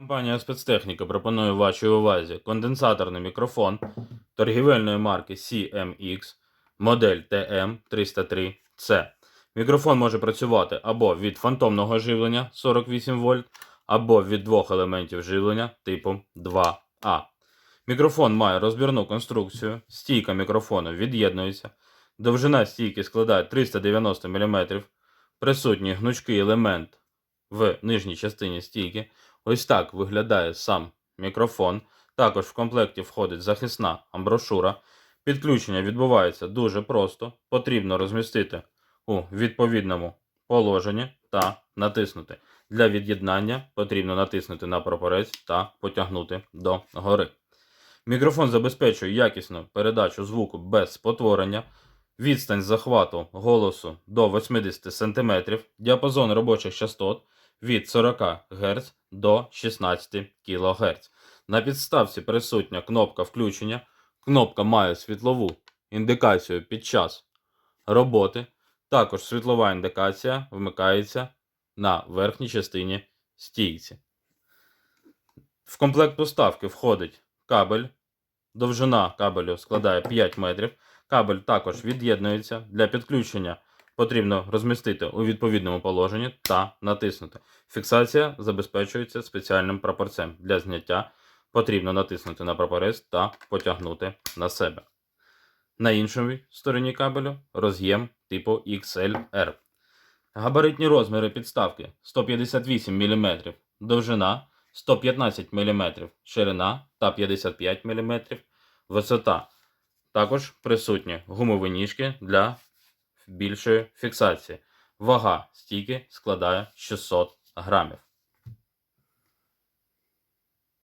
Компанія спецтехніка пропонує вашій увазі конденсаторний мікрофон торгівельної марки CMX, модель TM303C. Мікрофон може працювати або від фантомного живлення 48 вольт, або від двох елементів живлення типу 2А. Мікрофон має розбірну конструкцію, стійка мікрофону від'єднується, довжина стійки складає 390 мм, присутній гнучкий елемент в нижній частині стійки. Ось так виглядає сам мікрофон. Також в комплекті входить захисна амброшура. Підключення відбувається дуже просто. Потрібно розмістити у відповідному положенні та натиснути. Для від'єднання потрібно натиснути на прапорець та потягнути до гори. Мікрофон забезпечує якісну передачу звуку без спотворення, відстань захвату голосу до 80 см, діапазон робочих частот від 40 Гц до 16 кГц. На підставці присутня кнопка включення. Кнопка має світлову індикацію під час роботи. Також світлова індикація вмикається на верхній частині стійці. В комплект поставки входить кабель. Довжина кабелю складає 5 метрів. Кабель також від'єднується. Для підключення потрібно розмістити у відповідному положенні та натиснути. Фіксація забезпечується спеціальним прапорцем. Для зняття потрібно натиснути на прапорець та потягнути на себе. На іншій стороні кабелю роз'єм типу XLR. Габаритні розміри підставки 158 мм, довжина 115 мм, ширина та 55 мм, висота. Також присутні гумові ніжки для більшої фіксації. Вага стійки складає 600 грамів.